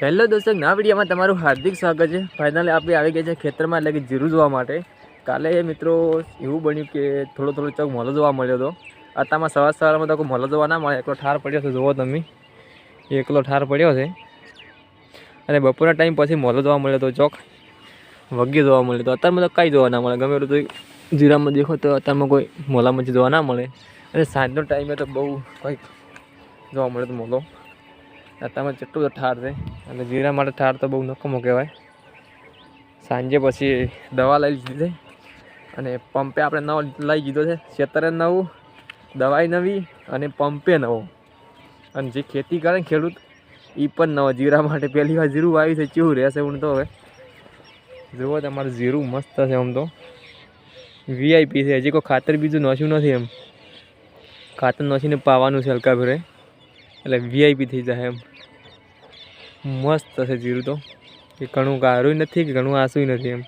Hello દોસ્તો ના વિડીયોમાં તમારું હાર્દિક સ્વાગત છે. ફાઇનલી આપણે આવી ગયા છે ખેતરમાં, એટલે કે જીરું જોવા માટે. કાલે મિત્રો એવું બન્યું કે થોડો થોડો ચોક મોલો જોવા મળ્યો હતો. અત્યારમાં સવાર સવારમાં તો કોઈ મોલો જોવા ના મળે. એકલો ઠાર પડ્યો છે જોવો તમે. એકલો ઠાર પડ્યો છે. અને બપોરના ટાઈમ પછી મોલો જોવા મળ્યો હતો, ચોક. વગી જોવા મળ્યો હતો. અત્યારમાં તો કાંઈ જોવા ના મળે. ગમે તો જીરામાં દેખો તો અત્યારમાં કોઈ મોલામાંથી જોવા ના મળે. અને સાંજનો ટાઈમે તો બહુ કંઈક જોવા મળે તો મોલો. અત્યારમાં જેટલું તો ઠાર છે. અને જીરા માટે ઠાર તો બહુ નકમો કહેવાય. સાંજે પછી દવા લઈ લીધી છે. અને પંપે આપણે નવો લઈ દીધો છે. ખેતરે નવું, દવાઈ નવી અને પંપે નવો. અને જે ખેતી કરે ને ખેડૂત એ પણ નવો. જીરા માટે પહેલી વાર જીરું આવ્યું છે. કેવું રહેશે હું તો હવે. જુઓ તમારું જીરું મસ્ત છે આમ તો. વીઆઈપી છે. હજી કોઈ ખાતર બીજું નોખ્યું નથી એમ. ખાતર નોખીને પાવાનું છે હલકા ભરે. એટલે વીઆઈપી થઈ જાય એમ. મસ્ત છે જીરું તો. કે ઘણું ગારું નથી કે ઘણું આંસુય નથી એમ.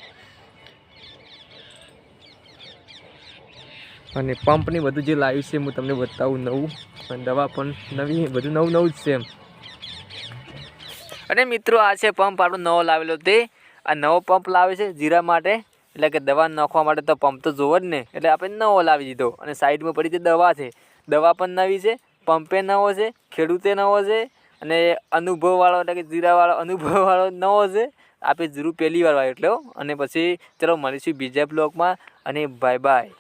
અને પંપની બધું જે લાવ્યું છે, હું તમને બતાવું નવું. અને દવા પણ નવી, બધું નવું નવું જ છે એમ. અને મિત્રો, આ છે પંપ આપણો નવો લાવેલો તે. આ નવો પંપ લાવે છે જીરા માટે. એટલે કે દવા નાખવા માટે તો પંપ તો જોવો જ ને. એટલે આપણે નવો લાવી દીધો. અને સાઈડમાં પડી છે દવા છે. દવા પણ નવી છે. પંપે નવો છે ખેડૂતે નવો છે અને અનુભવવાળો એટલે કે જીરાવાળો અનુભવવાળો નવો છે આપણે જીરું પહેલી વાર વાવ્યું એટલે અને પછી ચલો મળીશું બીજા બ્લોગમાં. અને બાય બાય